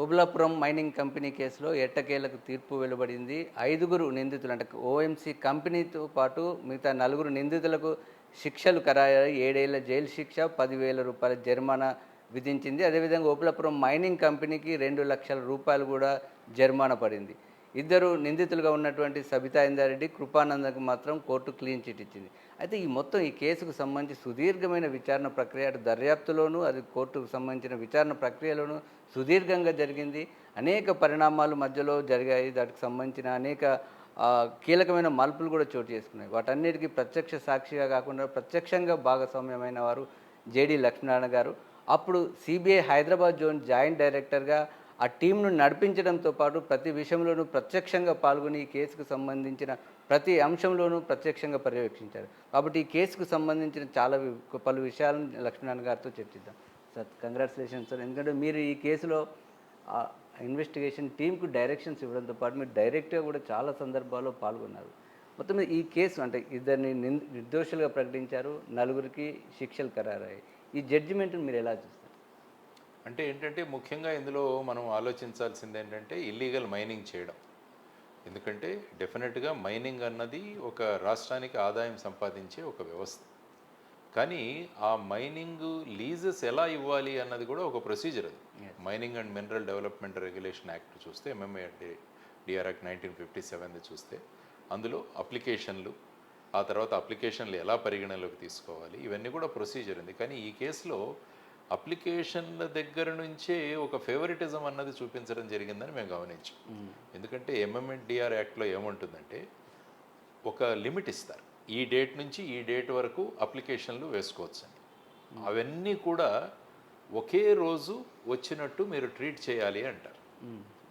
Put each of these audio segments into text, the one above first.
Obulapuram mining company కేసులో ఎట్టకేలకు తీర్పు వెలువడింది. ఐదుగురు నిందితులు అంటే ఓఎంసీ కంపెనీతో పాటు మిగతా నలుగురు నిందితులకు శిక్షలు ఖరారయ్యాయి ఏడేళ్ళ జైలు శిక్ష పదివేల రూపాయల జరిమానా విధించింది. అదేవిధంగా ఓబులాపురం మైనింగ్ కంపెనీకి రెండు లక్షల రూపాయలు కూడా జరిమానా పడింది. ఇద్దరు నిందితులుగా ఉన్నటువంటి సబితా ఇందారెడ్డి కృపానందకు మాత్రం కోర్టు క్లీన్ చిట్ ఇచ్చింది. అయితే ఈ మొత్తం ఈ కేసుకు సంబంధించి సుదీర్ఘమైన విచారణ ప్రక్రియ అటు దర్యాప్తులోనూ అది కోర్టుకు సంబంధించిన విచారణ ప్రక్రియలోనూ సుదీర్ఘంగా జరిగింది. అనేక పరిణామాలు మధ్యలో జరిగాయి. దానికి సంబంధించిన అనేక కీలకమైన మలుపులు కూడా చోటు చేసుకున్నాయి. వాటన్నిటికీ ప్రత్యక్ష సాక్షిగా కాకుండా ప్రత్యక్షంగా భాగస్వామ్యమైన వారు జేడి లక్ష్మీనారాయణ గారు. అప్పుడు సిబిఐ హైదరాబాద్ జోన్ జాయింట్ డైరెక్టర్గా ఆ టీంను నడిపించడంతో పాటు ప్రతి విషయంలోనూ ప్రత్యక్షంగా పాల్గొని ఈ కేసుకు సంబంధించిన ప్రతి అంశంలోనూ ప్రత్యక్షంగా పర్యవేక్షించారు. కాబట్టి ఈ కేసుకు సంబంధించిన చాలా పలు విషయాలను లక్ష్మీనారాయణ గారితో చర్చిద్దాం. సార్ కంగ్రాచులేషన్స్ సార్ ఎందుకంటే మీరు ఈ కేసులో ఆ ఇన్వెస్టిగేషన్ టీంకు డైరెక్షన్స్ ఇవ్వడంతో పాటు మీరు డైరెక్ట్గా కూడా చాలా సందర్భాల్లో పాల్గొన్నారు. మొత్తం ఈ కేసు అంటే ఇద్దరిని నిర్దోషులుగా ప్రకటించారు నలుగురికి శిక్షలు ఖరారయ్యాయి. ఈ జడ్జిమెంట్ని మీరు ఎలా చూస్తారు? అంటే ఏంటంటే ముఖ్యంగా ఇందులో మనం ఆలోచించాల్సింది ఏంటంటే ఇల్లీగల్ మైనింగ్ చేయడం. ఎందుకంటే డెఫినెట్గా మైనింగ్ అన్నది ఒక రాష్ట్రానికి ఆదాయం సంపాదించే ఒక వ్యవస్థ. కానీ ఆ మైనింగ్ లీజెస్ ఎలా ఇవ్వాలి అన్నది కూడా ఒక ప్రొసీజర్ అది. Mining and mineral development regulation act చూస్తే MMA DR act nineteen fifty సెవెన్ది చూస్తే అందులో అప్లికేషన్లు ఆ తర్వాత అప్లికేషన్లు ఎలా పరిగణలోకి తీసుకోవాలి ఇవన్నీ కూడా ప్రొసీజర్ ఉంది. కానీ ఈ కేసులో అప్లికేషన్ల దగ్గర నుంచే ఒక ఫేవరిటిజం అన్నది చూపించడం జరిగిందని మేము గమనించాం. ఎందుకంటే ఎంఎంఎన్ డిఆర్ యాక్ట్లో ఏముంటుందంటే ఒక లిమిట్ ఇస్తారు. ఈ డేట్ నుంచి ఈ డేట్ వరకు అప్లికేషన్లు వేసుకోవచ్చు అని అవన్నీ కూడా ఒకే రోజు వచ్చినట్టు మీరు ట్రీట్ చేయాలి అంటారు.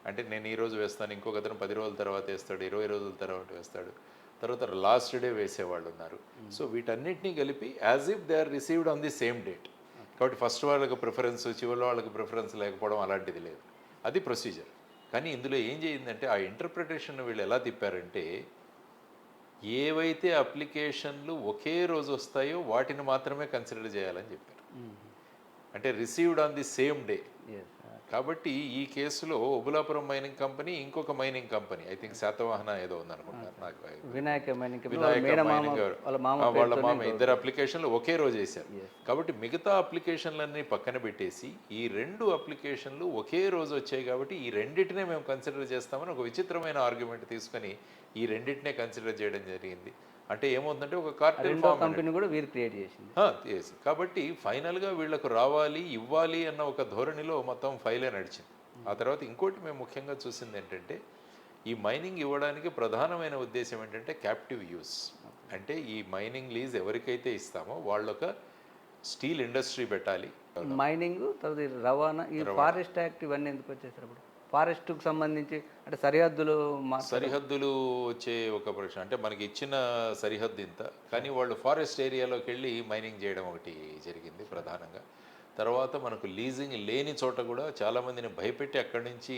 అంటే నేను ఈ రోజు వేస్తాను ఇంకొక అతను పది రోజుల తర్వాత వేస్తాడు ఇరవై రోజుల తర్వాత వేస్తాడు తర్వాత లాస్ట్ డే వేసేవాళ్ళు ఉన్నారు. సో వీటన్నిటినీ కలిపి as if they are received on the same date కాబట్టి ఫస్ట్ వాళ్ళకి ప్రిఫరెన్స్ చివరి వాళ్ళకి ప్రిఫరెన్స్ లేకపోవడం అలాంటిది లేదు. అది ప్రొసీజర్. కానీ ఇందులో ఏం చేయిందంటే ఆ ఇంటర్ప్రిటేషన్ వీళ్ళు ఎలా తిప్పారంటే ఏవైతే అప్లికేషన్లు ఒకే రోజు వస్తాయో వాటిని మాత్రమే కన్సిడర్ చేయాలని చెప్పారు. అంటే received on the same day. కాబట్టి ఈ కేసులో ఒబులాపురం మైనింగ్ కంపెనీ ఇంకొక mining company. I think Satavahana ఏదో ఉందనుకుంటాను నాకు వినాయక మైనింగ్ వినాయక మైనింగ్. వాళ్ళ మామ ఇద్దరు అప్లికేషన్లు ఒకే రోజు వేశారు కాబట్టి మిగతా అప్లికేషన్లన్నీ పక్కన పెట్టేసి ఈ రెండు అప్లికేషన్లు ఒకే రోజు వచ్చాయి కాబట్టి ఈ రెండింటినే మేము కన్సిడర్ చేస్తామని ఒక విచిత్రమైన ఆర్గ్యుమెంట్ తీసుకొని ఈ రెండింటినే కన్సిడర్ చేయడం జరిగింది. అంటే ఏమవుతుందంటే ఒక కార్టెల్ కంపెనీ కూడా వీరు క్రియేట్ చేసింది. ఎస్ కాబట్టి ఫైనల్గా వీళ్ళకు రావాలి ఇవ్వాలి అన్న ఒక ధోరణిలో మొత్తం ఫైలే నడిచింది. ఆ తర్వాత ఇంకోటి మేము ముఖ్యంగా చూసింది ఏంటంటే ఈ మైనింగ్ ఇవ్వడానికి ప్రధానమైన ఉద్దేశం ఏంటంటే క్యాప్టివ్ యూస్ అంటే ఈ మైనింగ్ లీజ్ ఎవరికైతే ఇస్తామో వాళ్ళొక స్టీల్ ఇండస్ట్రీ పెట్టాలి. మైనింగ్ తర్వాత రవాణా ఈ ఫారెస్ట్ యాక్ట్ ఇవన్నీ ఎందుకు వచ్చేసారు ఫారెస్ట్కు సంబంధించి అంటే సరిహద్దులు మా సరిహద్దులు వచ్చే ఒక ప్రశ్న. అంటే మనకి ఇచ్చిన సరిహద్దు ఇంత కానీ వాళ్ళు ఫారెస్ట్ ఏరియాలోకి వెళ్ళి మైనింగ్ చేయడం ఒకటి జరిగింది ప్రధానంగా. తర్వాత మనకు లీజింగ్ లేని చోట కూడా చాలామందిని భయపెట్టి అక్కడి నుంచి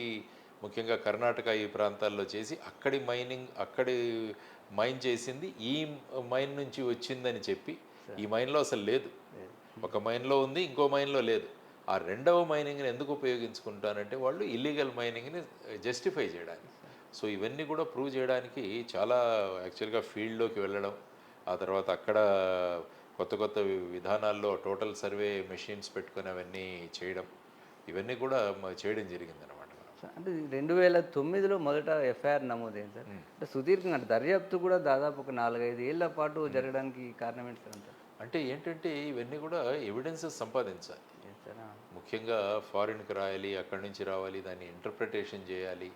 ముఖ్యంగా కర్ణాటక ఈ ప్రాంతాల్లో చేసి అక్కడి మైనింగ్ అక్కడి మైన్ చేసింది. ఈ మైన్ నుంచి వచ్చిందని చెప్పి ఈ మైన్లో అసలు లేదు. ఒక మైన్లో ఉంది ఇంకో మైన్లో లేదు. ఆ రెండవ మైనింగ్ని ఎందుకు ఉపయోగించుకుంటారంటే వాళ్ళు ఇల్లీగల్ మైనింగ్ని జస్టిఫై చేయడానికి. సో ఇవన్నీ కూడా ప్రూవ్ చేయడానికి చాలా యాక్చువల్గా ఫీల్డ్లోకి వెళ్ళడం ఆ తర్వాత అక్కడ కొత్త కొత్త విధానాల్లో టోటల్ సర్వే మెషిన్స్ పెట్టుకొని అవన్నీ చేయడం ఇవన్నీ కూడా చేయడం జరిగిందనమాట అంటే రెండు వేల తొమ్మిదిలో మొదట ఎఫ్ఐఆర్ నమోదైంది సార్. అంటే సుదీర్ఘంగా దర్యాప్తు కూడా దాదాపు ఒక నాలుగైదు ఏళ్ళ పాటు జరగడానికి కారణం ఏంటి సార్ అంటే ఏంటంటే ఇవన్నీ కూడా ఎవిడెన్సెస్ సంపాదించాలి. ముఖ్యంగా ఫారిన్కి రాయాలి అక్కడి నుంచి రావాలి దాన్ని ఇంటర్ప్రిటేషన్ చేయాలి.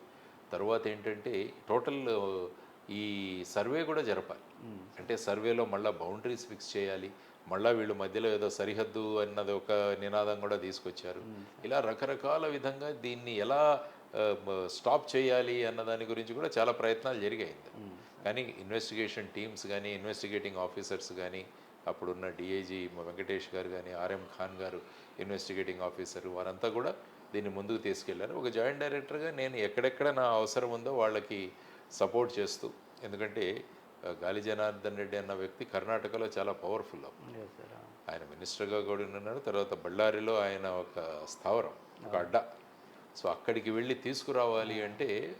తర్వాత ఏంటంటే టోటల్ ఈ సర్వే కూడా జరపాలి. అంటే సర్వేలో మళ్ళీ బౌండరీస్ ఫిక్స్ చేయాలి. మళ్ళీ వీళ్ళు మధ్యలో ఏదో సరిహద్దు అన్నది ఒక నినాదం కూడా తీసుకొచ్చారు. ఇలా రకరకాల విధంగా దీన్ని ఎలా స్టాప్ చేయాలి అన్న దాని గురించి కూడా చాలా ప్రయత్నాలు జరిగాయి. కానీ ఇన్వెస్టిగేషన్ టీమ్స్ కానీ ఇన్వెస్టిగేటింగ్ ఆఫీసర్స్ కానీ అప్పుడున్న డిఐజీ వెంకటేష్ గారు కానీ ఆర్ఎం ఖాన్ గారు ఇన్వెస్టిగేటింగ్ ఆఫీసర్ వారంతా కూడా దీన్ని ముందుకు తీసుకెళ్ళారు. ఒక జాయింట్ డైరెక్టర్గా నేను ఎక్కడెక్కడ నా అవసరం ఉందో వాళ్ళకి సపోర్ట్ చేస్తూ ఎందుకంటే గాలి జనార్దన్ రెడ్డి అన్న వ్యక్తి కర్ణాటకలో చాలా పవర్ఫుల్. ఆయన మినిస్టర్గా కూడా ఉన్నారు. తర్వాత బళ్ళారిలో ఆయన ఒక స్థావరం ఒక అడ్డా. సో అక్కడికి వెళ్ళి తీసుకురావాలి అంటే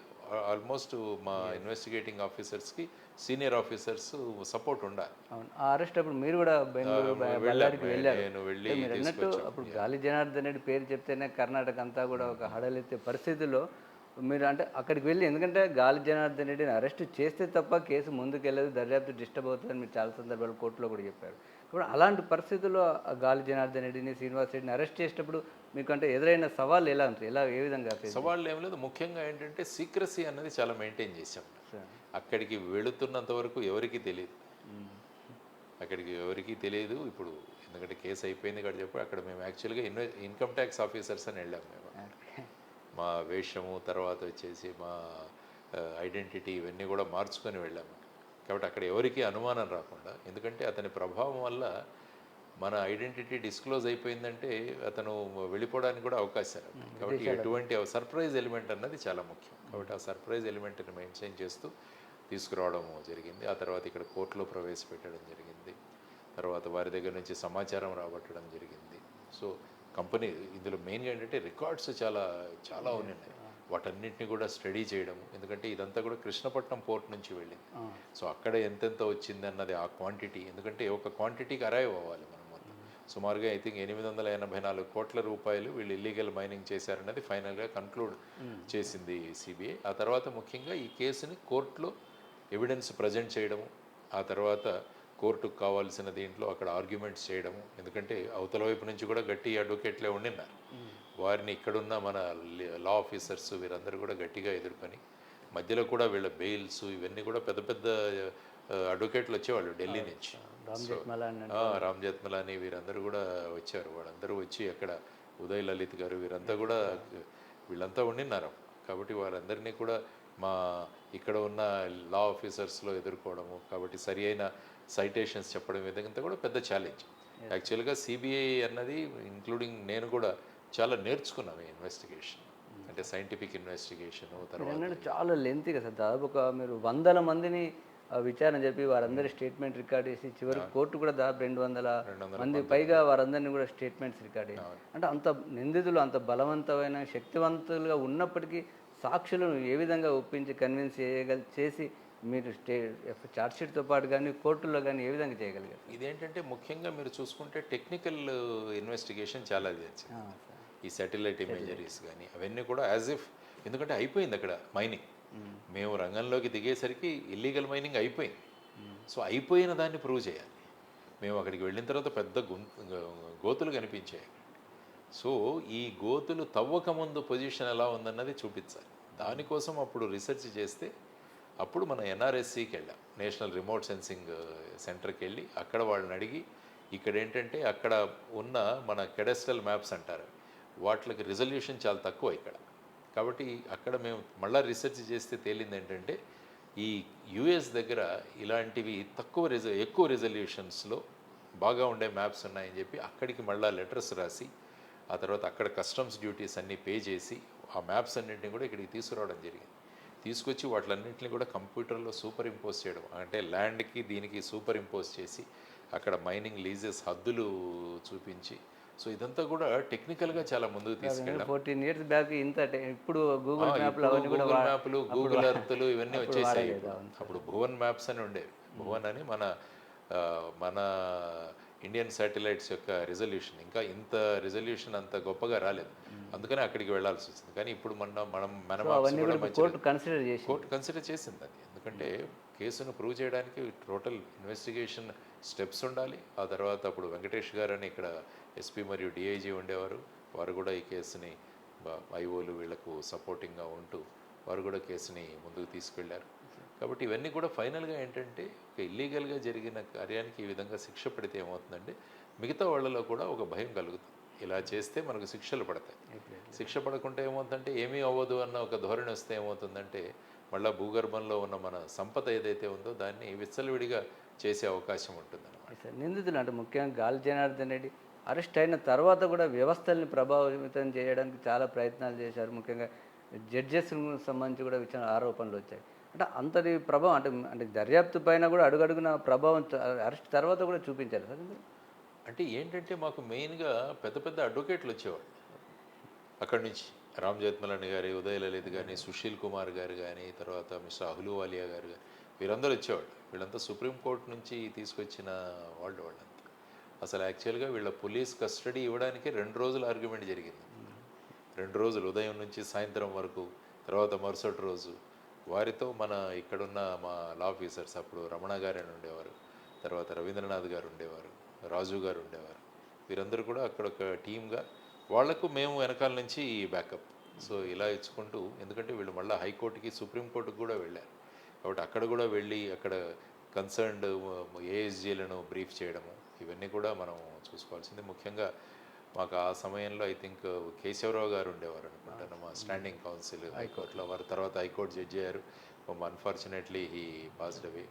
ఆల్మోస్ట్ మా ఇన్వెస్టిగేటింగ్ ఆఫీసర్స్కి సీనియర్ ఆఫీసర్స్ సపోర్ట్ ఉండాలి. అవును. ఆ అరెస్ట్ అప్పుడు మీరు కూడా బెంగళూరు. బళ్ళారికి వెళ్ళారు నేను వెళ్ళి మీరు అన్నట్టు అప్పుడు గాలి జనార్దన్ రెడ్డి పేరు చెప్తేనే కర్ణాటక అంతా కూడా ఒక హడలెత్తే పరిస్థితుల్లో మీరు అంటే అక్కడికి వెళ్ళి ఎందుకంటే గాలి జనార్దన్ రెడ్డిని అరెస్ట్ చేస్తే తప్ప కేసు ముందుకు వెళ్ళదు దర్యాప్తు డిస్టర్బ్ అవుతుందని మీరు చాలా సందర్భాలు కోర్టులో కూడా చెప్పారు. ఇప్పుడు అలాంటి పరిస్థితుల్లో గాలి జనార్దన్ రెడ్డిని శ్రీనివాస్ రెడ్డిని అరెస్ట్ చేసేటప్పుడు మీకు అంటే ఎదురైన సవాళ్ళు ఎలా ఉంటుంది ఎలా ఏ విధంగా సవాళ్ళు ఏం లేదు. ముఖ్యంగా ఏంటంటే సీక్రసీ అన్నది చాలా మెయింటైన్ చేసాం? అక్కడికి వెళుతున్నంత వరకు ఎవరికీ తెలియదు. అక్కడికి ఎవరికీ తెలియదు. ఇప్పుడు ఎందుకంటే కేసు అయిపోయింది కాబట్టి చెప్పి అక్కడ మేము యాక్చువల్గా ఇన్వె ఇన్కమ్ ట్యాక్స్ ఆఫీసర్స్ అని వెళ్ళాం మేము. మా వేషము తర్వాత వచ్చేసి మా ఐడెంటిటీ ఇవన్నీ కూడా మార్చుకొని వెళ్ళాము. కాబట్టి అక్కడ ఎవరికీ అనుమానం రాకుండా ఎందుకంటే అతని ప్రభావం వల్ల మన ఐడెంటిటీ డిస్క్లోజ్ అయిపోయిందంటే అతను వెళ్ళిపోవడానికి కూడా అవకాశాలు కాబట్టి ఎటువంటి సర్ప్రైజ్ ఎలిమెంట్ అన్నది చాలా ముఖ్యం. కాబట్టి ఆ సర్ప్రైజ్ ఎలిమెంట్ని మెయింటైన్ చేస్తూ తీసుకురావడం జరిగింది. ఆ తర్వాత ఇక్కడ కోర్టులో ప్రవేశపెట్టడం జరిగింది. తర్వాత వారి దగ్గర నుంచి సమాచారం రాబట్టడం జరిగింది. సో కంపెనీ ఇందులో మెయిన్గా ఏంటంటే రికార్డ్స్ చాలా చాలా ఉన్నాయి. వాటన్నిటిని కూడా స్టడీ చేయడం ఎందుకంటే ఇదంతా కూడా కృష్ణపట్నం పోర్ట్ నుంచి వెళ్ళింది. సో అక్కడ ఎంతెంత వచ్చింది అన్నది ఆ క్వాంటిటీ ఎందుకంటే ఒక క్వాంటిటీకి అరైవ్ అవ్వాలి మనం మొత్తం. సుమారుగా ఐ థింక్ ఎనిమిది వందల ఎనభై నాలుగు కోట్ల రూపాయలు వీళ్ళు ఇల్లీగల్ మైనింగ్ చేశారన్నది ఫైనల్గా కన్క్లూడ్ చేసింది సిబిఐ ఆ తర్వాత ముఖ్యంగా ఈ కేసుని కోర్టులో ఎవిడెన్స్ ప్రజెంట్ చేయడము. ఆ తర్వాత కోర్టుకు కావాల్సిన దీంట్లో అక్కడ ఆర్గ్యుమెంట్స్ చేయడము. ఎందుకంటే అవతల వైపు నుంచి కూడా గట్టి అడ్వకేట్లే ఉండిన్నారు. వారిని ఇక్కడున్న మన లా ఆఫీసర్స్ వీరందరూ కూడా గట్టిగా ఎదుర్కొని మధ్యలో కూడా వీళ్ళ బెయిల్స్ ఇవన్నీ కూడా పెద్ద పెద్ద అడ్వకేట్లు వచ్చేవాళ్ళు ఢిల్లీ నుంచి. రామ్ జెత్మలాని వీరందరూ కూడా వచ్చారు. వాళ్ళందరూ వచ్చి అక్కడ ఉదయ్ లలిత్ గారు వీరంతా కూడా వీళ్ళంతా ఉండిన్నారు. కాబట్టి వారందరినీ కూడా మా ఇక్కడ ఉన్న లా ఆఫీసర్స్లో ఎదుర్కోవడము కాబట్టి సరి అయిన సైటేషన్స్ చెప్పడం ఇదంతా కూడా పెద్ద ఛాలెంజ్ యాక్చువల్గా సిబిఐ అన్నది ఇంక్లూడింగ్ నేను కూడా చాలా నేర్చుకున్నాను ఈ ఇన్వెస్టిగేషన్ అంటే సైంటిఫిక్ ఇన్వెస్టిగేషన్ తర్వాత చాలా లెంతీ కదా సార్. దాదాపు ఒక మీరు వందల మందిని విచారణ చెప్పి వారందరి స్టేట్మెంట్ రికార్డ్ చేసి చివరికి కోర్టు కూడా దాదాపు రెండు వందల మంది పైగా వారందరినీ కూడా స్టేట్మెంట్స్ రికార్డ్ అంటే అంత నిందితులు అంత బలవంతమైన శక్తివంతులుగా ఉన్నప్పటికీ సాక్షులను ఏ విధంగా ఒప్పించి కన్విన్స్ చేయగల చేసి మీరు స్టే చార్జ్షీట్తో పాటు కానీ కోర్టుల్లో కానీ ఏ విధంగా చేయగలిగారు? ఇదేంటంటే ముఖ్యంగా మీరు చూసుకుంటే టెక్నికల్ ఇన్వెస్టిగేషన్ చాలా చేసింది. సార్. ఈ శాటిలైట్ ఇమేజరీస్ కానీ అవన్నీ కూడా యాజ్ ఇఫ్ ఎందుకంటే అయిపోయింది అక్కడ మైనింగ్ మేము రంగంలోకి దిగేసరికి ఇల్లీగల్ మైనింగ్ అయిపోయింది. సో అయిపోయిన దాన్ని ప్రూవ్ చేయాలి. మేము అక్కడికి వెళ్ళిన తర్వాత పెద్ద గుంత గోతులు కనిపించాయి. సో ఈ గోతులు తవ్వకముందు పొజిషన్ ఎలా ఉందన్నది చూపించాలి. దానికోసం అప్పుడు రీసెర్చ్ చేస్తే అప్పుడు మన ఎన్ఆర్ఎస్సికి వెళ్ళాం. నేషనల్ రిమోట్ సెన్సింగ్ సెంటర్కి వెళ్ళి అక్కడ వాళ్ళని అడిగి ఇక్కడ ఏంటంటే అక్కడ ఉన్న మన కెడస్ట్రల్ మ్యాప్స్ అంటారు. వాటికి రిజల్యూషన్ చాలా తక్కువ ఇక్కడ. కాబట్టి అక్కడ మేము మళ్ళీ రీసెర్చ్ చేస్తే తేలింది ఏంటంటే ఈ యుఎస్ దగ్గర ఇలాంటివి తక్కువ రిజ ఎక్కువ రిజల్యూషన్స్లో బాగా ఉండే మ్యాప్స్ ఉన్నాయని చెప్పి అక్కడికి మళ్ళీ లెటర్స్ రాసి ఆ తర్వాత అక్కడ కస్టమ్స్ డ్యూటీస్ అన్నీ పే చేసి ఆ మ్యాప్స్ అన్నింటినీ కూడా ఇక్కడికి తీసుకురావడం జరిగింది. తీసుకొచ్చి వాటిలన్నింటినీ కూడా కంప్యూటర్లో సూపర్ ఇంపోజ్ చేయడం. అంటే ల్యాండ్కి దీనికి సూపర్ ఇంపోజ్ చేసి అక్కడ మైనింగ్ లీజెస్ హద్దులు చూపించి సో ఇదంతా కూడా టెక్నికల్గా చాలా ముందుకు తీసుకెళ్ళాం. ఫోర్టీన్ ఇయర్స్ బ్యాక్ ఇంత ఇప్పుడు గూగుల్ మ్యాప్లో అవన్నీ కూడా మ్యాప్లు గూగుల్ ఎర్త్లు ఇవన్నీ వచ్చేసాయి. అప్పుడు భువన్ మ్యాప్స్ అని ఉండేవి భువన్ అని మన మన ఇండియన్ శాటిలైట్స్ యొక్క రిజల్యూషన్. ఇంకా ఇంత రిజల్యూషన్ అంత గొప్పగా రాలేదు. అందుకని అక్కడికి వెళ్ళాల్సి వచ్చింది. కానీ ఇప్పుడు మన మనం మన కోర్టు కన్సిడర్ చేసి కోర్టు కన్సిడర్ చేసింది. అది. ఎందుకంటే కేసును ప్రూవ్ చేయడానికి టోటల్ ఇన్వెస్టిగేషన్ స్టెప్స్ ఉండాలి. ఆ తర్వాత అప్పుడు వెంకటేష్ గారని ఇక్కడ ఎస్పీ మరియు డిఐజీ ఉండేవారు. వారు కూడా ఈ కేసుని ఐఓలు వీళ్ళకు సపోర్టింగ్గా ఉంటూ వారు కూడా కేసుని ముందుకు తీసుకెళ్ళారు. కాబట్టి ఇవన్నీ కూడా ఫైనల్గా ఏంటంటే ఒక ఇల్లీగల్గా జరిగిన కార్యానికి ఈ విధంగా శిక్ష పడితే ఏమవుతుందంటే మిగతా వాళ్ళలో కూడా ఒక భయం కలుగుతుంది. ఇలా చేస్తే మనకు శిక్షలు పడతాయి. శిక్ష పడకుంటే ఏమవుతుందంటే ఏమీ అవ్వదు అన్న ఒక ధోరణి వస్తే ఏమవుతుందంటే మళ్ళీ భూగర్భంలో ఉన్న మన సంపద ఏదైతే ఉందో దాన్ని విచ్చలవిడిగా చేసే అవకాశం ఉంటుందన్నమాట. సార్ నిందితులు అంటే ముఖ్యంగా గాలి జనార్దన్ రెడ్డి అరెస్ట్ అయిన తర్వాత కూడా వ్యవస్థల్ని ప్రభావితం చేయడానికి చాలా ప్రయత్నాలు చేశారు. ముఖ్యంగా జడ్జెస్ సంబంధించి కూడా విచారణ ఆరోపణలు వచ్చాయి. అంటే అంతటి ప్రభావం అంటే అంటే దర్యాప్తు పైన కూడా అడుగడుగున ప్రభావం అరెస్ట్ తర్వాత కూడా చూపించారు సార్? అంటే ఏంటంటే మాకు మెయిన్గా పెద్ద పెద్ద అడ్వకేట్లు వచ్చేవాళ్ళు. అక్కడి నుంచి రామ్ జత్మలాని గారి ఉదయ లలిత్ కానీ సుశీల్ కుమార్ గారు కానీ తర్వాత మిస్టర్ అహ్లూవాలియా గారు కానీ వీరందరూ వచ్చేవాళ్ళు. వీళ్ళంతా సుప్రీంకోర్టు నుంచి తీసుకొచ్చిన వాళ్ళు వాళ్ళంతా. అసలు యాక్చువల్గా వీళ్ళ పోలీస్ కస్టడీ ఇవ్వడానికి రెండు రోజులు ఆర్గ్యుమెంట్ జరిగింది. రెండు రోజులు ఉదయం నుంచి సాయంత్రం వరకు తర్వాత మరుసటి రోజు. వారితో మన ఇక్కడున్న మా లా ఆఫీసర్స్ అప్పుడు రమణ గారు అని ఉండేవారు తర్వాత రవీంద్రనాథ్ గారు ఉండేవారు. రాజు గారు ఉండేవారు. వీరందరూ కూడా అక్కడ ఒక టీమ్గా వాళ్ళకు మేము వెనకాల నుంచి బ్యాకప్. సో ఇలా ఇచ్చుకుంటూ ఎందుకంటే వీళ్ళు మళ్ళీ హైకోర్టుకి సుప్రీంకోర్టుకి కూడా వెళ్ళారు. కాబట్టి అక్కడ కూడా వెళ్ళి అక్కడ కన్సర్న్డ్ ఏఎస్జీలను బ్రీఫ్ చేయడము ఇవన్నీ కూడా మనం చూసుకోవాల్సింది. ముఖ్యంగా మాకు ఆ సమయంలో ఐ థింక్ కేశవరావు గారు ఉండేవారు అనుకుంటాను మా స్టాండింగ్ కౌన్సిల్ హైకోర్టులో వారు తర్వాత హైకోర్టు జడ్జి అయ్యారు. Unfortunately he passed away.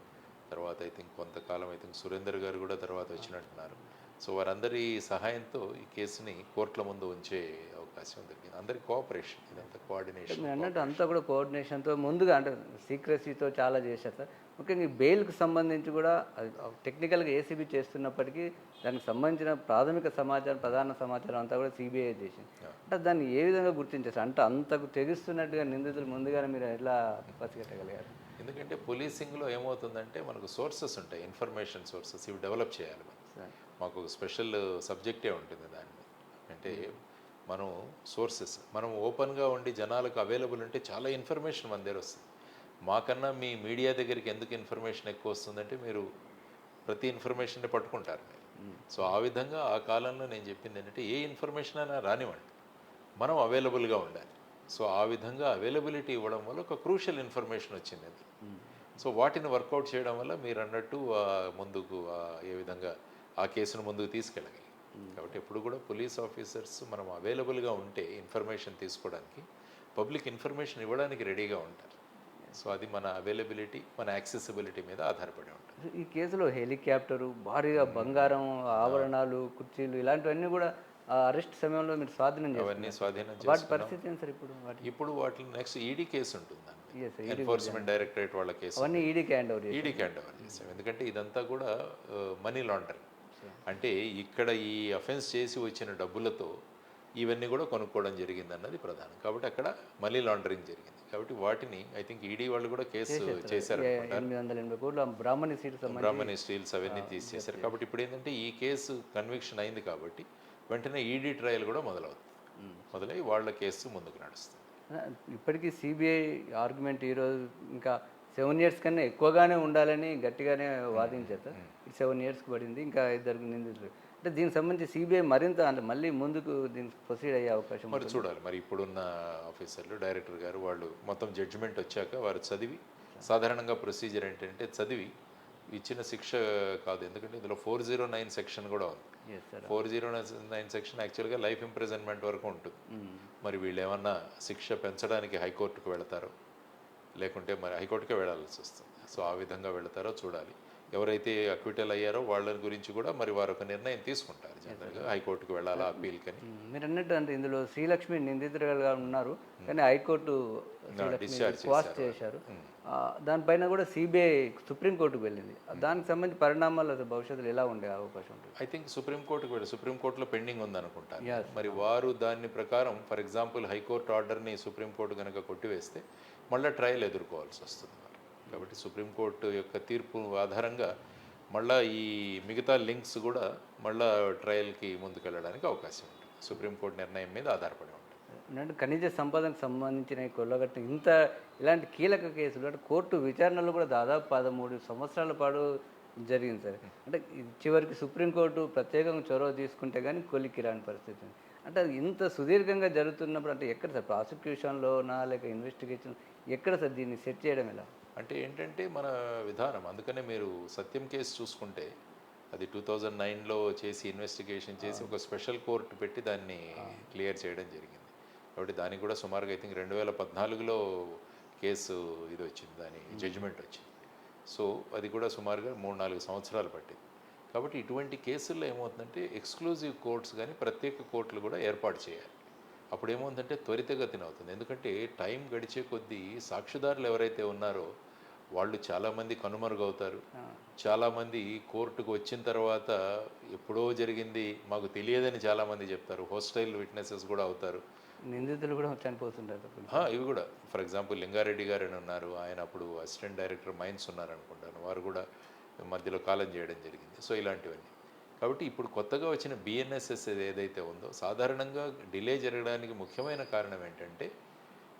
తర్వాత ఐ థింక్ కొంతకాలం ఐ థింక్ సురేందర్ గారు కూడా తర్వాత వచ్చినట్టున్నారు. సో వారందరి సహాయంతో ఈ కేసుని కోర్టుల ముందు ఉంచే అవకాశం దొరికింది. అందరి కోఆపరేషన్ ఇదంతా కోఆర్డినేషన్ అన్నట్టు అంతా కూడా కోఆర్డినేషన్తో ముందుగా అంటే సీక్రసీతో చాలా చేశారు సార్. ముఖ్యంగా ఈ బెయిల్కి సంబంధించి కూడా అది టెక్నికల్గా ఏసీబీ చేస్తున్నప్పటికీ దానికి సంబంధించిన ప్రాథమిక సమాచారం ప్రధాన సమాచారం అంతా కూడా సిబిఐ చేసింది. అంటే దాన్ని ఏ విధంగా గుర్తించేస్తారు అంటే అంతకు తెగిస్తున్నట్టుగా నిందితులు ముందుగానే మీరు ఎలా పసిగట్టగలిగారు? ఎందుకంటే పోలీసింగ్లో ఏమవుతుందంటే మనకు సోర్సెస్ ఉంటాయి ఇన్ఫర్మేషన్ సోర్సెస్ ఇవి డెవలప్ చేయాలి మనం. మాకు స్పెషల్ సబ్జెక్టే ఉంటుంది దాని మీద. అంటే మనం సోర్సెస్ మనం ఓపెన్గా ఉండి జనాలకు అవైలబుల్ ఉంటే చాలా ఇన్ఫర్మేషన్ మన దగ్గర వస్తుంది. మాకన్నా మీ మీడియా దగ్గరికి ఎందుకు ఇన్ఫర్మేషన్ ఎక్కువ వస్తుందంటే మీరు ప్రతి ఇన్ఫర్మేషన్ని పట్టుకుంటారు మీరు. సో ఆ విధంగా ఆ కాలంలో నేను చెప్పింది ఏంటంటే ఏ ఇన్ఫర్మేషన్ అయినా రానివ్వండి. మనం అవైలబుల్గా ఉండాలి. సో ఆ విధంగా అవైలబిలిటీ ఇవ్వడం వల్ల ఒక క్రూషియల్ ఇన్ఫర్మేషన్ వచ్చింది అది. సో వాటిని వర్కౌట్ చేయడం వల్ల మీరు అన్నట్టు ముందుకు ఏ విధంగా ఆ కేసును ముందుకు తీసుకెళ్ళగలి కాబట్టి ఎప్పుడు కూడా పోలీస్ ఆఫీసర్స్ మనం అవైలబుల్గా ఉంటే ఇన్ఫర్మేషన్ తీసుకోవడానికి పబ్లిక్ ఇన్ఫర్మేషన్ ఇవ్వడానికి రెడీగా ఉంటారు. సో అది మన అవైలబిలిటీ మన యాక్సెసిబిలిటీ మీద ఆధారపడి ఉంటుంది. ఈ కేసులో హెలికాప్టరు భారీగా బంగారం ఆభరణాలు కుర్చీలు ఇలాంటివన్నీ కూడా అరెస్ట్ సమయంలో మీరు స్వాధీనం అవన్నీ స్వాధీనం వాటి పరిస్థితి ఏంటి సార్ ఇప్పుడు వాటి? ఇప్పుడు వాటిలో next ED case sir, enforcement directorate వాళ్ళ కేసు అవన్నీ ఈడీకి హ్యాండ్ ఓవర్ చేసి ఈడీకి హ్యాండ్ ఓవర్ చేసాం ఎందుకంటే ఇదంతా కూడా మనీ లాండరింగ్ అంటే ఇక్కడ ఈ అఫెన్స్ చేసి వచ్చిన డబ్బులతో ఇవన్నీ కూడా కొనుక్కోవడం జరిగింది అన్నది ప్రధానం. కాబట్టి అక్కడ మనీ లాండరింగ్ జరిగింది. కాబట్టి వాటిని ఐ థింక్ ఈడీ వాళ్ళు కూడా కేసు చేశారు బ్రాహ్మణి స్టీల్స్ అవన్నీ తీసేశారు. కాబట్టి ఇప్పుడు ఏంటంటే ఈ కేసు కన్విక్షన్ అయింది కాబట్టి వెంటనే ఈడీ ట్రయల్ కూడా మొదలవుతుంది. మొదలై వాళ్ళ కేసు ముందుకు నడుస్తుంది. ఇప్పటికీ సిబిఐ ఆర్గ్యుమెంట్ ఈరోజు ఇంకా సెవెన్ ఇయర్స్ కన్నా ఎక్కువగానే ఉండాలని గట్టిగానే వాదించారు సార్ సెవెన్ ఇయర్స్కి పడింది. ఇంకా ఇద్దరు నిందితులు. అంటే దీనికి సంబంధించి సిబిఐ మరింత అంటే మళ్ళీ ముందుకు దీనికి ప్రొసీడ్ అయ్యే అవకాశం మరి చూడాలి. మరి ఇప్పుడున్న ఆఫీసర్లు డైరెక్టర్ గారు వాళ్ళు మొత్తం జడ్జిమెంట్ వచ్చాక వారు చదివి సాధారణంగా ప్రొసీజర్ ఏంటంటే చదివి ఇచ్చిన శిక్ష కాదు. ఎందుకంటే ఇందులో ఫోర్ జీరో నైన్ సెక్షన్ కూడా ఉంది. ఫోర్ జీరో నైన్ సెక్షన్ యాక్చువల్గా లైఫ్ ఇంప్రిజన్మెంట్ వరకు ఉంటుంది. మరి వీళ్ళు ఏమన్నా శిక్ష పెంచడానికి హైకోర్టుకు వెళతారో లేకుంటే మరి హైకోర్టుకే వెళ్ళాల్సి వస్తుంది. సో ఆ విధంగా వెళతారో చూడాలి. ఎవరైతే అక్విటల్ అయ్యారో వాళ్ళ గురించి కూడా మరి వారు ఒక నిర్ణయం తీసుకుంటారు జనరల్గా. హైకోర్టుకు వెళ్ళాలా అప్పీల్కని? మీరు అన్నట్టు అంటే ఇందులో శ్రీలక్ష్మి నిందితులుగా ఉన్నారు. కానీ హైకోర్టు క్వాష్ చేశారు దానిపైన కూడా సిబిఐ సుప్రీంకోర్టుకు వెళ్ళింది. దానికి సంబంధించి పరిణామాలు అసలు భవిష్యత్తులో ఎలా ఉండే అవకాశం ఉంటుంది? ఐ థింక్ సుప్రీంకోర్టుకు వెళ్ళి సుప్రీంకోర్టులో పెండింగ్ ఉందనుకుంటాను. మరి వారు దాని ప్రకారం ఫర్ ఎగ్జాంపుల్ హైకోర్టు ఆర్డర్ని సుప్రీంకోర్టు కనుక కొట్టివేస్తే మళ్ళీ ట్రయల్ ఎదుర్కోవాల్సి వస్తుంది. కాబట్టి సుప్రీంకోర్టు యొక్క తీర్పు ఆధారంగా మళ్ళా ఈ మిగతా లింక్స్ కూడా మళ్ళా ట్రయల్కి ముందుకెళ్ళడానికి అవకాశం ఉంటుంది. సుప్రీంకోర్టు నిర్ణయం మీద ఆధారపడి ఉంటుంది. అంటే ఖనిజ సంపదకు సంబంధించిన ఈ కొల్లగట్టు ఇంత ఇలాంటి కీలక కేసులు అంటే కోర్టు విచారణలు కూడా దాదాపు పదమూడు సంవత్సరాల పాటు జరిగింది సార్. అంటే చివరికి సుప్రీంకోర్టు ప్రత్యేకంగా చొరవ తీసుకుంటే కానీ కొలికి రాని పరిస్థితి ఉంది. అంటే ఇంత సుదీర్ఘంగా జరుగుతున్నప్పుడు అంటే ఎక్కడ సార్? ప్రాసిక్యూషన్లోనా లేక ఇన్వెస్టిగేషన్ ఎక్కడ సార్ దీన్ని సెట్ చేయడం ఎలా? అంటే ఏంటంటే మన విధానం అందుకనే మీరు సత్యం కేసు చూసుకుంటే అది టూ థౌజండ్ నైన్లో చేసి ఇన్వెస్టిగేషన్ చేసి ఒక స్పెషల్ కోర్టు పెట్టి దాన్ని క్లియర్ చేయడం జరిగింది. కాబట్టి దానికి కూడా సుమారుగా ఐ థింక్ రెండు వేల పద్నాలుగులో కేసు ఇది వచ్చింది దాని జడ్జిమెంట్ వచ్చింది. సో అది కూడా సుమారుగా మూడు నాలుగు సంవత్సరాలు పట్టింది. కాబట్టి ఇటువంటి కేసుల్లో ఏమవుతుందంటే ఎక్స్క్లూజివ్ కోర్ట్స్ కానీ ప్రత్యేక కోర్టులు కూడా ఏర్పాటు చేయాలి. అప్పుడు ఏమవుతుందంటే త్వరితగతిన అవుతుంది. ఎందుకంటే టైం గడిచే కొద్దీ సాక్షిదారులు ఎవరైతే ఉన్నారో వాళ్ళు చాలామంది కనుమరుగవుతారు. చాలామంది కోర్టుకు వచ్చిన తర్వాత ఎప్పుడో జరిగింది మాకు తెలియదని చాలామంది చెప్తారు. హోస్టైల్ విట్నెసెస్ కూడా అవుతారు. నిందితులు కూడా చనిపోతుంటారు ఇవి కూడా. ఫర్ ఎగ్జాంపుల్ లింగారెడ్డి గారు అని ఉన్నారు. ఆయన అప్పుడు అసిస్టెంట్ డైరెక్టర్ మైన్స్ ఉన్నారు అనుకుంటాను వారు కూడా మధ్యలో కాలం చేయడం జరిగింది. సో ఇలాంటివన్నీ. కాబట్టి ఇప్పుడు కొత్తగా వచ్చిన బిఎన్ఎస్ఎస్ ఏదైతే ఉందో సాధారణంగా డిలే జరగడానికి ముఖ్యమైన కారణం ఏంటంటే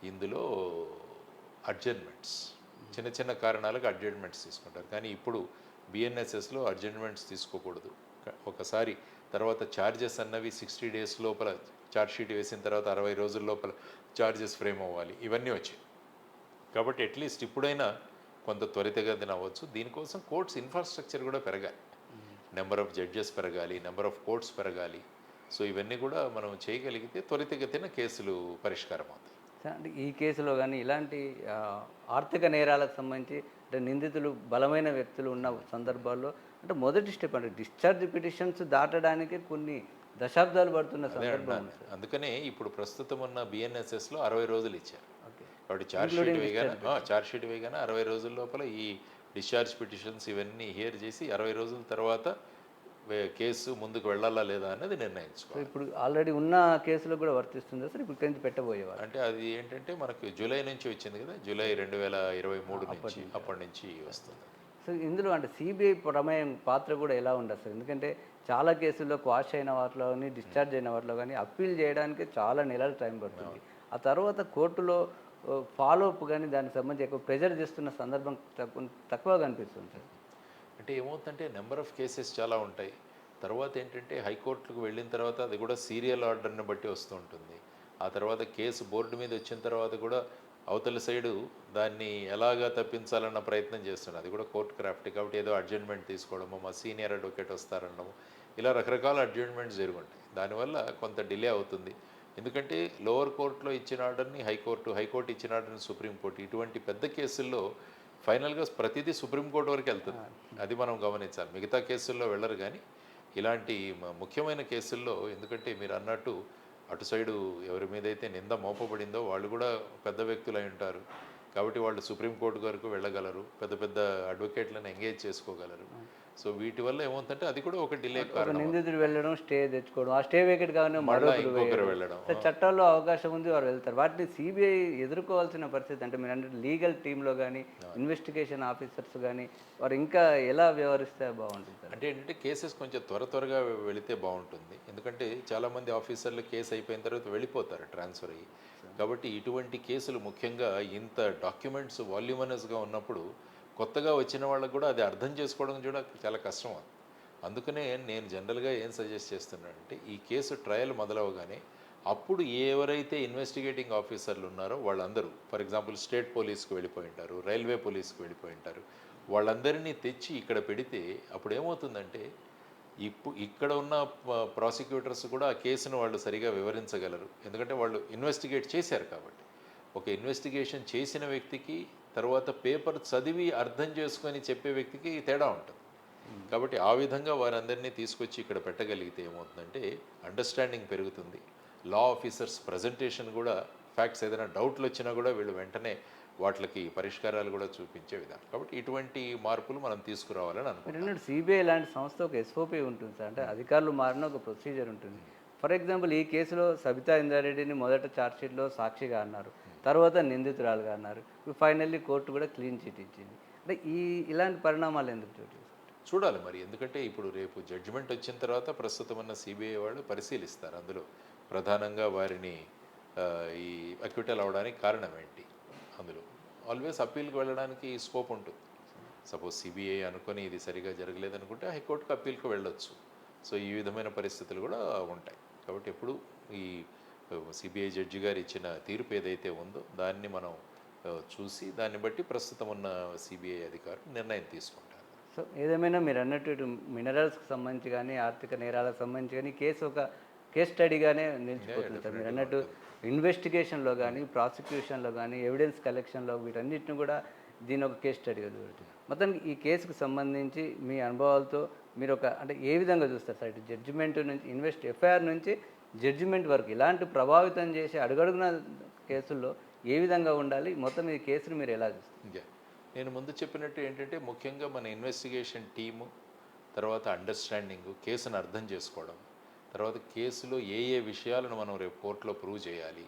ఇందులో అడ్జర్మెంట్స్ చిన్న చిన్న కారణాలకు అడ్జర్మెంట్స్ తీసుకుంటారు. కానీ ఇప్పుడు బిఎన్ఎస్ఎస్లో అడ్జర్మెంట్స్ తీసుకోకూడదు. ఒకసారి తర్వాత ఛార్జెస్ అన్నవి సిక్స్టీ డేస్ లోపల ఛార్జ్ షీట్ వేసిన తర్వాత అరవై రోజుల లోపల ఛార్జెస్ ఫ్రేమ్ అవ్వాలి. ఇవన్నీ వచ్చాయి. కాబట్టి అట్లీస్ట్ ఇప్పుడైనా కొంత త్వరితగతిన అవ్వచ్చు. దీనికోసం కోర్ట్స్ ఇన్ఫ్రాస్ట్రక్చర్ కూడా పెరగాలి. నెంబర్ ఆఫ్ జడ్జెస్ పెరగాలి నెంబర్ ఆఫ్ కోర్ట్స్ పెరగాలి. సో ఇవన్నీ కూడా మనం చేయగలిగితే త్వరితగతిన కేసులు పరిష్కారం అవుతాయి అంటే ఈ కేసులో కానీ ఇలాంటి ఆర్థిక నేరాలకు సంబంధించి అంటే నిందితులు బలమైన వ్యక్తులు ఉన్న సందర్భాల్లో అంటే మొదటి స్టెప్ అంటే డిశ్చార్జ్ పిటిషన్స్ దాటడానికి కొన్ని దశాబ్దాలు పడుతున్న సందర్భం. అందుకనే ఇప్పుడు ప్రస్తుతం ఉన్న బిఎన్ఎస్ఎస్లో అరవై రోజులు ఇచ్చారు. ఓకే. కాబట్టి ఛార్జ్ షీట్ వేయగానే ఛార్జ్ షీట్ వేయగానే అరవై రోజుల లోపల ఈ డిశ్చార్జ్ పిటిషన్స్ ఇవన్నీ హియర్ చేసి అరవై రోజుల తర్వాత కేసు ముందుకు వెళ్ళాలా లేదా అన్నది సో నిర్ణయించుకోవాలి ఇప్పుడు ఆల్రెడీ ఉన్న కేసులో కూడా వర్తిస్తుందా సార్? ఇప్పుడు నుంచి పెట్టబోయేవారు అంటే అది ఏంటంటే మనకు జూలై నుంచి వచ్చింది కదా జూలై రెండు వేల ఇరవై మూడు నుంచి అప్పటి నుంచి వస్తుంది. సో ఇందులో అంటే సిబిఐ ప్రమేయం పాత్ర కూడా ఎలా ఉండదు సార్? ఎందుకంటే చాలా కేసుల్లో క్వాష్ అయిన వాటిలో కానీ డిశ్చార్జ్ అయిన వాటిలో కానీ అప్పీల్ చేయడానికి చాలా నెలలు టైం పడుతుంది. ఆ తర్వాత కోర్టులో ఫాలోఅప్ కానీ దానికి సంబంధించి ఎక్కువ ప్రెజర్ చేస్తున్న సందర్భం తక్కువ తక్కువ అనిపిస్తుంది అంటే ఏమవుతుందంటే నెంబర్ ఆఫ్ కేసెస్ చాలా ఉంటాయి. తర్వాత ఏంటంటే హైకోర్టుకు వెళ్ళిన తర్వాత అది కూడా సీరియల్ ఆర్డర్ని బట్టి వస్తూ ఉంటుంది. ఆ తర్వాత కేసు బోర్డు మీద వచ్చిన తర్వాత కూడా అవతల సైడు దాన్ని ఎలాగా తప్పించాలన్న ప్రయత్నం చేస్తున్నారు అది కూడా కోర్టు క్రాఫ్ట్ కాబట్టి ఏదో అడ్జెంట్మెంట్ తీసుకోవడము మా సీనియర్ అడ్వకేట్ వస్తారనడము. ఇలా రకరకాల అడ్జెంట్మెంట్స్ జరుగుంటాయి. దానివల్ల కొంత డిలే అవుతుంది. ఎందుకంటే లోవర్ కోర్టులో ఇచ్చిన ఆర్డర్ని హైకోర్టు హైకోర్టు ఇచ్చిన ఆర్డర్ని సుప్రీంకోర్టు ఇటువంటి పెద్ద కేసుల్లో ఫైనల్గా ప్రతిదీ సుప్రీంకోర్టు వరకు వెళ్తుంది. అది మనం గమనించాలి. మిగతా కేసుల్లో వెళ్ళరు కానీ ఇలాంటి ముఖ్యమైన కేసుల్లో ఎందుకంటే మీరు అన్నట్టు అటు సైడు ఎవరి మీద అయితే నింద మోపబడిందో వాళ్ళు కూడా పెద్ద వ్యక్తులై ఉంటారు. కాబట్టి వాళ్ళు సుప్రీంకోర్టు వరకు వెళ్ళగలరు. పెద్ద పెద్ద అడ్వకేట్లను ఎంగేజ్ చేసుకోగలరు. సో వీటి వల్ల ఏమవుతుందంటే అది కూడా ఒక డిలే నిందితుడు వెళ్ళడం స్టే తెచ్చుకోవడం. ఆ స్టే వేకెట్ కాగానే మళ్ళీ మరొకరు. వెళ్ళడం చట్టాల్లో అవకాశం ఉంది వారు వెళ్తారు. వాటిని సిబిఐ ఎదుర్కోవాల్సిన పరిస్థితి అంటే మీరు అంటే లీగల్ టీంలో కానీ ఇన్వెస్టిగేషన్ ఆఫీసర్స్ కానీ వారు ఇంకా ఎలా వ్యవహరిస్తే బాగుంటుంది అంటే ఏంటంటే కేసెస్ కొంచెం త్వర త్వరగా వెళితే బాగుంటుంది. ఎందుకంటే చాలామంది ఆఫీసర్లు కేసు అయిపోయిన తర్వాత వెళ్ళిపోతారు ట్రాన్స్ఫర్ అయ్యి. కాబట్టి ఇటువంటి కేసులు ముఖ్యంగా ఇంత డాక్యుమెంట్స్ వాల్యూమనస్గా ఉన్నప్పుడు కొత్తగా వచ్చిన వాళ్ళకు కూడా అది అర్థం చేసుకోవడం కూడా చాలా కష్టం అది. అందుకనే నేను జనరల్గా ఏం సజెస్ట్ చేస్తున్నానంటే ఈ కేసు ట్రయల్ మొదలవగానే అప్పుడు ఎవరైతే ఇన్వెస్టిగేటింగ్ ఆఫీసర్లు ఉన్నారో వాళ్ళందరూ ఫర్ ఎగ్జాంపుల్ స్టేట్ పోలీస్కి వెళ్ళిపోయి ఉంటారు రైల్వే పోలీస్కి వెళ్ళిపోయి ఉంటారు వాళ్ళందరినీ తెచ్చి ఇక్కడ పెడితే అప్పుడు ఏమవుతుందంటే ఇప్పుడు ఇక్కడ ఉన్న ప్రాసిక్యూటర్స్ కూడా ఆ కేసును వాళ్ళు సరిగా వివరించగలరు. ఎందుకంటే వాళ్ళు ఇన్వెస్టిగేట్ చేశారు కాబట్టి. ఒక ఇన్వెస్టిగేషన్ చేసిన వ్యక్తికి తర్వాత పేపర్ చదివి అర్థం చేసుకొని చెప్పే వ్యక్తికి తేడా ఉంటుంది. కాబట్టి ఆ విధంగా వారందరినీ తీసుకొచ్చి ఇక్కడ పెట్టగలిగితే ఏమవుతుందంటే అండర్స్టాండింగ్ పెరుగుతుంది. లా ఆఫీసర్స్ ప్రజెంటేషన్ కూడా ఫ్యాక్ట్స్ ఏదైనా డౌట్లు వచ్చినా కూడా వీళ్ళు వెంటనే వాటికి పరిష్కారాలు కూడా చూపించే విధానం. కాబట్టి ఇటువంటి మార్పులు మనం తీసుకురావాలని అనుకుంటున్నాం. సిబిఐ లాంటి సంస్థ ఒక ఎస్ఓపి ఉంటుంది సార్. అంటే అధికారులు మారిన ఒక ప్రొసీజర్ ఉంటుంది. ఫర్ ఎగ్జాంపుల్ ఈ కేసులో సబితా ఇందారెడ్డిని మొదట ఛార్జ్షీట్లో సాక్షిగా అన్నారు. తర్వాత నిందితురాలుగా అన్నారు. ఫైనల్లీ కోర్టు కూడా క్లీన్ చిట్ ఇచ్చింది. అంటే ఈ ఇలాంటి పరిణామాలు ఎందుకు చోటు చూడాలి మరి. ఎందుకంటే ఇప్పుడు రేపు జడ్జిమెంట్ వచ్చిన తర్వాత ప్రస్తుతం ఉన్న సిబిఐ వాళ్ళు పరిశీలిస్తారు. అందులో ప్రధానంగా వారిని ఈ అక్విటల్ అవడానికి కారణం ఏంటి? అందులో ఆల్వేస్ అప్పీల్కి వెళ్ళడానికి స్కోప్ ఉంటుంది. సపోజ్ సిబిఐ అనుకొని ఇది సరిగా జరగలేదనుకుంటే హైకోర్టుకు అప్పీల్కి వెళ్ళొచ్చు. సో ఈ విధమైన పరిస్థితులు కూడా ఉంటాయి. కాబట్టి ఎప్పుడు ఈ సిబిఐ జడ్జి గారు ఇచ్చిన తీర్పు ఏదైతే ఉందో దాన్ని మనం చూసి దాన్ని బట్టి ప్రస్తుతం ఉన్న సిబిఐ అధికారులు నిర్ణయం తీసుకుంటారు. సో ఏదేమైనా మీరు అన్నట్టు మినరల్స్కి సంబంధించి కానీ ఆర్థిక నేరాలకు సంబంధించి కానీ కేసు ఒక కేస్ స్టడీగానే నిలిచిపోతుంది సార్. మీరు అన్నట్టు ఇన్వెస్టిగేషన్లో కానీ ప్రాసిక్యూషన్లో కానీ ఎవిడెన్స్ కలెక్షన్లో వీటన్నిటిని కూడా దీని ఒక కేస్ స్టడీగా చూడటం మొత్తానికి ఈ కేసుకు సంబంధించి మీ అనుభవాలతో మీరు ఒక అంటే ఏ విధంగా చూస్తారు సార్? ఇటు జడ్జిమెంట్ నుంచి ఇన్వెస్ట్ ఎఫ్ఐఆర్ నుంచి జడ్జిమెంట్ వరకు ఇలాంటి ప్రభావితం చేసి అడుగడుగున కేసుల్లో ఏ విధంగా ఉండాలి? మొత్తం ఈ కేసును మీరు ఎలా చూస్తారు? నేను ముందు చెప్పినట్టు ఏంటంటే ముఖ్యంగా మన ఇన్వెస్టిగేషన్ టీము తర్వాత అండర్స్టాండింగ్ కేసును అర్థం చేసుకోవడం తర్వాత కేసులో ఏ ఏ విషయాలను మనం రేపు కోర్టులో ప్రూవ్ చేయాలి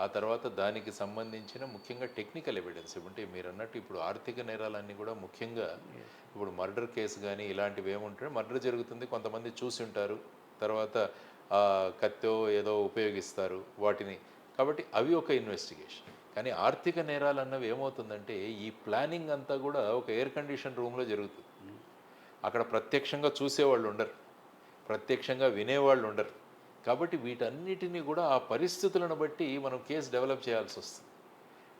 ఆ తర్వాత దానికి సంబంధించిన ముఖ్యంగా టెక్నికల్ ఎవిడెన్స్ అంటే మీరు అన్నట్టు ఇప్పుడు ఆర్థిక నేరాలన్నీ కూడా ముఖ్యంగా ఇప్పుడు మర్డర్ కేసు కానీ ఇలాంటివి ఏముంటాయి మర్డర్ జరుగుతుంది కొంతమంది చూసి ఉంటారు తర్వాత కత్తో ఏదో ఉపయోగిస్తారు వాటిని. కాబట్టి అవి ఒక ఇన్వెస్టిగేషన్ కానీ ఆర్థిక నేరాలు అన్నవి ఏమవుతుందంటే ఈ ప్లానింగ్ అంతా కూడా ఒక ఎయిర్ కండిషన్ రూమ్లో జరుగుతుంది. అక్కడ ప్రత్యక్షంగా చూసేవాళ్ళు ఉండరు. ప్రత్యక్షంగా వినేవాళ్ళు ఉండరు. కాబట్టి వీటన్నిటినీ కూడా ఆ పరిస్థితులను బట్టి మనం కేసు డెవలప్ చేయాల్సి వస్తుంది.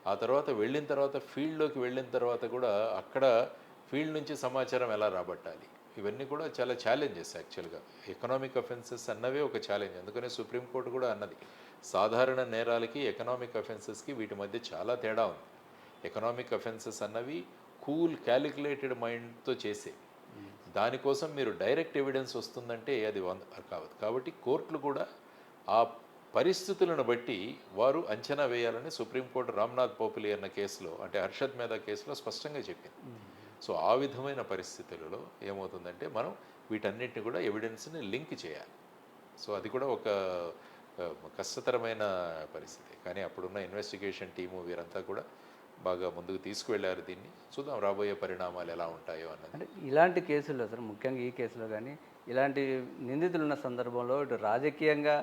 ఆ తర్వాత వెళ్ళిన తర్వాత ఫీల్డ్లోకి వెళ్ళిన తర్వాత కూడా అక్కడ ఫీల్డ్ నుంచి సమాచారం ఎలా రాబట్టాలి? ఇవన్నీ కూడా చాలా ఛాలెంజెస్ యాక్చువల్గా ఎకనామిక్ అఫెన్సెస్ అన్నవే ఒక ఛాలెంజ్ అందుకనే సుప్రీంకోర్టు కూడా అన్నది. సాధారణ నేరాలకి ఎకనామిక్ అఫెన్సెస్కి వీటి మధ్య చాలా తేడా ఉంది. ఎకనామిక్ అఫెన్సెస్ అన్నవి కూల్ క్యాలిక్యులేటెడ్ మైండ్తో చేసే. దానికోసం మీరు డైరెక్ట్ ఎవిడెన్స్ వస్తుందంటే అది కావద్దు కాబట్టి కోర్టులు కూడా ఆ పరిస్థితులను బట్టి వారు అంచనా వేయాలని సుప్రీంకోర్టు రామ్నాథ్ పోపులి అన్న కేసులో అంటే హర్షద్ మేధా కేసులో స్పష్టంగా చెప్పింది. సో ఆ విధమైన పరిస్థితులలో ఏమవుతుందంటే మనం వీటన్నిటిని కూడా ఎవిడెన్స్ని లింక్ చేయాలి. సో అది కూడా ఒక కష్టతరమైన పరిస్థితి. కానీ అప్పుడున్న ఇన్వెస్టిగేషన్ టీము వీరంతా కూడా బాగా ముందుకు తీసుకువెళ్ళారు దీన్ని. చూద్దాం రాబోయే పరిణామాలు ఎలా ఉంటాయో అన్నది. అంటే ఇలాంటి కేసుల్లో సార్ ముఖ్యంగా ఈ కేసులో కానీ ఇలాంటి నిందితులు ఉన్న సందర్భంలో ఇటు రాజకీయంగా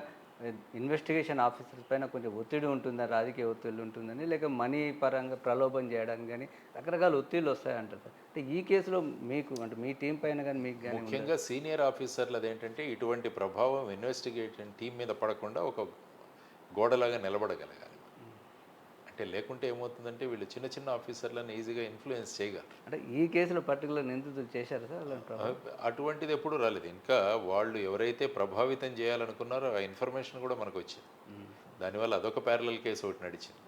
ఇన్వెస్టిగేషన్ ఆఫీసర్స్ పైన కొంచెం ఒత్తిడి ఉంటుందని రాజకీయ ఒత్తిడి ఉంటుందని లేక మనీ పరంగా ప్రలోభం చేయడానికి కానీ రకరకాల ఒత్తిళ్ళు వస్తాయంటారు సార్. అంటే ఈ కేసులో మీకు అంటే మీ టీం పైన కానీ మీకు కానీ ముఖ్యంగా సీనియర్ ఆఫీసర్లు అదేంటంటే ఇటువంటి ప్రభావం ఇన్వెస్టిగేషన్ టీం మీద పడకుండా ఒక గోడలాగా నిలబడగలగాలి. అంటే లేకుంటే ఏమవుతుందంటే వీళ్ళు చిన్న చిన్న ఆఫీసర్లను ఈజీగా ఇన్ఫ్లుయెన్స్ చేయగలరు అంటే ఈ కేసులో పర్టికులర్ నిందితులు చేశారు సార్? అటువంటిది ఎప్పుడూ రాలేదు. ఇంకా వాళ్ళు ఎవరైతే ప్రభావితం చేయాలనుకున్నారో ఆ ఇన్ఫర్మేషన్ కూడా మనకు వచ్చింది. దానివల్ల అదొక ప్యారలల్ కేసు ఒకటి నడిచింది.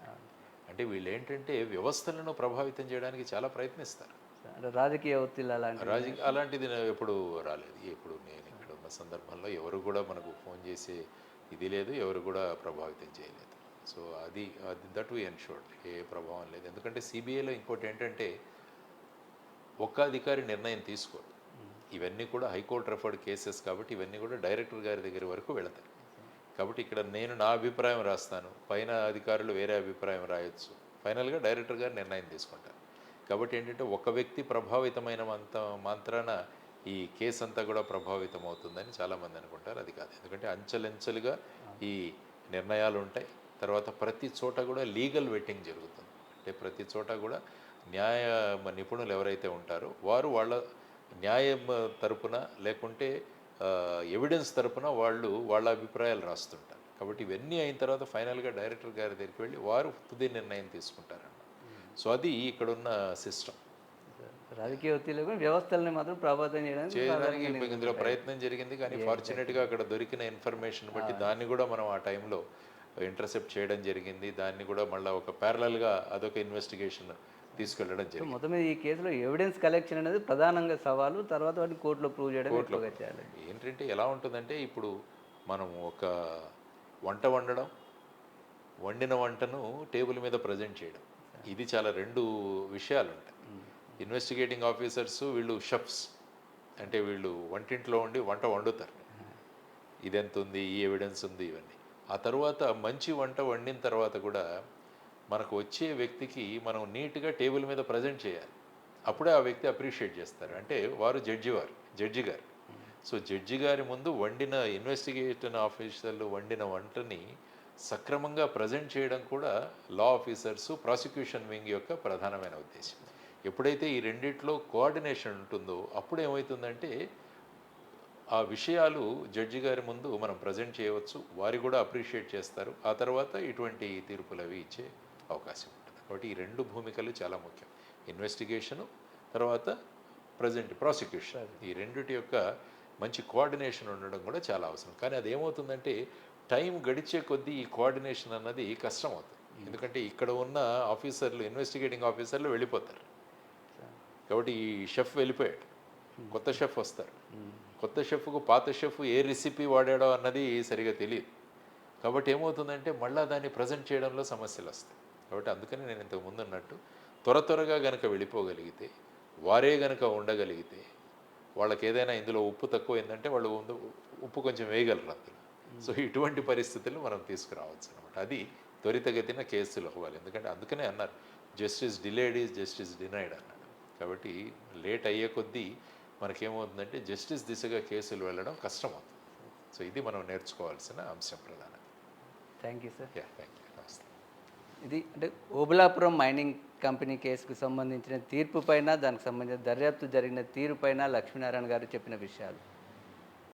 అంటే వీళ్ళు ఏంటంటే వ్యవస్థలను ప్రభావితం చేయడానికి చాలా ప్రయత్నిస్తారు. అంటే రాజకీయ ఒత్తిళ్ళు అలాంటి రాజకీయ అలాంటిది ఎప్పుడు రాలేదు. ఎప్పుడు నేను ఇక్కడ ఉన్న సందర్భంలో ఎవరు కూడా మనకు ఫోన్ చేసే ఇది లేదు ఎవరు కూడా ప్రభావితం చేయలేదు. సో అది అది దట్ వి ఎన్షోర్డ్ ఏ ప్రభావం లేదు. ఎందుకంటే సిబిఐలో ఇంకోటి ఏంటంటే ఒక్క అధికారి నిర్ణయం తీసుకోరు. ఇవన్నీ కూడా హైకోర్టు రెఫర్డ్ కేసెస్ కాబట్టి ఇవన్నీ కూడా డైరెక్టర్ గారి దగ్గర వరకు వెళతాయి. కాబట్టి ఇక్కడ నేను నా అభిప్రాయం రాస్తాను. పైన అధికారులు వేరే అభిప్రాయం రాయొచ్చు. ఫైనల్గా డైరెక్టర్ గారు నిర్ణయం తీసుకుంటారు. కాబట్టి ఏంటంటే ఒక వ్యక్తి ప్రభావితమైన మంత మాత్రాన ఈ కేసు అంతా కూడా ప్రభావితం అవుతుందని చాలామంది అనుకుంటారు. అది కాదు. ఎందుకంటే అంచెలంచెలుగా ఈ నిర్ణయాలు ఉంటాయి. తర్వాత ప్రతి చోట కూడా లీగల్ వెట్టింగ్ జరుగుతుంది. అంటే ప్రతి చోట కూడా న్యాయ నిపుణులు ఎవరైతే ఉంటారో వారు వాళ్ళ న్యాయం తరపున లేకుంటే ఎవిడెన్స్ తరపున వాళ్ళు వాళ్ళ అభిప్రాయాలు రాస్తుంటారు. కాబట్టి ఇవన్నీ అయిన తర్వాత ఫైనల్గా డైరెక్టర్ గారి దగ్గరికి వెళ్ళి వారు తుది నిర్ణయం తీసుకుంటారన్న సో అది ఇక్కడున్న సిస్టమ్. రాజకీయ కూడా వ్యవస్థల్ని మాత్రం ప్రభావితం చేయడానికి చేయడానికి ఇందులో ప్రయత్నం జరిగింది. కానీ ఫార్చునేట్గా అక్కడ దొరికిన ఇన్ఫర్మేషన్ బట్టి దాన్ని కూడా మనం ఆ టైంలో ఇంటర్సెప్ట్ చేయడం జరిగింది. దాన్ని కూడా మళ్ళీ ఒక ప్యారలల్గా అదొక ఇన్వెస్టిగేషన్ తీసుకెళ్ళడం జరిగింది. మొత్తం మీద ఈ కేసులో ఎవిడెన్స్ కలెక్షన్ అనేది ప్రధానంగా సవాలు తర్వాత వాటిని కోర్టులో ప్రూవ్ చేయడం చేయాలి. ఏంటంటే ఎలా ఉంటుందంటే ఇప్పుడు మనం ఒక వంట వండడం వండిన వంటను టేబుల్ మీద ప్రజెంట్ చేయడం. ఇది చాలా రెండు విషయాలు ఉంటాయి ఇన్వెస్టిగేటింగ్ ఆఫీసర్స్ వీళ్ళు షెఫ్స్ అంటే వీళ్ళు వంటింట్లో ఉండి వంట వండుతారు. ఇదెంత ఉంది ఈ ఎవిడెన్స్ ఉంది? ఇవన్నీ. ఆ తర్వాత మంచి వంట వండిన తర్వాత కూడా మనకు వచ్చే వ్యక్తికి మనం నీట్గా టేబుల్ మీద ప్రజెంట్ చేయాలి. అప్పుడే ఆ వ్యక్తి అప్రిషియేట్ చేస్తారు. అంటే వారు జడ్జి వారు జడ్జి గారు. సో జడ్జి గారి ముందు వండిన ఇన్వెస్టిగేషన్ ఆఫీసర్లు వండిన వంటని సక్రమంగా ప్రజెంట్ చేయడం కూడా లా ఆఫీసర్స్ ప్రాసిక్యూషన్ వింగ్ యొక్క ప్రధానమైన ఉద్దేశం. ఎప్పుడైతే ఈ రెండిట్లో కోఆర్డినేషన్ ఉంటుందో అప్పుడు ఏమవుతుందంటే ఆ విషయాలు జడ్జి గారి ముందు మనం ప్రజెంట్ చేయవచ్చు. వారి కూడా అప్రిషియేట్ చేస్తారు. ఆ తర్వాత ఇటువంటి తీర్పులు అవి ఇచ్చే అవకాశం ఉంటుంది. కాబట్టి ఈ రెండు భూమికలు చాలా ముఖ్యం. ఇన్వెస్టిగేషను తర్వాత ప్రజెంట్ ప్రాసిక్యూషన్. ఈ రెండిటి యొక్క మంచి కోఆర్డినేషన్ ఉండడం కూడా చాలా అవసరం. కానీ అది ఏమవుతుందంటే టైం గడిచే కొద్దీ ఈ కోఆర్డినేషన్ అన్నది కష్టం అవుతుంది. ఎందుకంటే ఇక్కడ ఉన్న ఆఫీసర్లు ఇన్వెస్టిగేటింగ్ ఆఫీసర్లు వెళ్ళిపోతారు. కాబట్టి ఈ షెఫ్ వెళ్ళిపోయాడు. కొత్త షెఫ్ వస్తారు. కొత్త షెఫ్కు పాత షెఫ్ ఏ రెసిపీ వాడాడో అన్నది సరిగా తెలియదు కాబట్టి ఏమవుతుందంటే మళ్ళీ దాన్ని ప్రజెంట్ చేయడంలో సమస్యలు వస్తాయి. కాబట్టి అందుకని నేను ఇంతకు ముందు అన్నట్టు త్వర త్వరగా గనక వెళ్ళిపోగలిగితే వారే గనక ఉండగలిగితే వాళ్ళకి ఏదైనా ఇందులో ఉప్పు తక్కువ ఏంటంటే వాళ్ళు ఉంద- ఉప్పు కొంచెం వేయగలరు అందులో. సో ఇటువంటి పరిస్థితులు మనం తీసుకురావచ్చు అనమాట అది త్వరితగతిన కేసులు అవ్వాలి. ఎందుకంటే అందుకనే అన్నారు justice delayed is justice denied అన్నాడు. కాబట్టి లేట్ అయ్యే కొద్దీ మనకేమవుతుందంటే జస్టిస్ దిశగా కేసులు వెళ్ళడం కష్టం అవుతుంది సో ఇది మనం నేర్చుకోవాల్సిన అంశం ప్రధానంగా. Thank you sir ya thank you నమస్తే. ఇది అంటే ఓబులాపురం మైనింగ్ కంపెనీ కేసుకు సంబంధించిన తీర్పు పైన దానికి సంబంధించిన దర్యాప్తు జరిగిన తీరు పైన లక్ష్మీనారాయణ గారు చెప్పిన విషయాలు.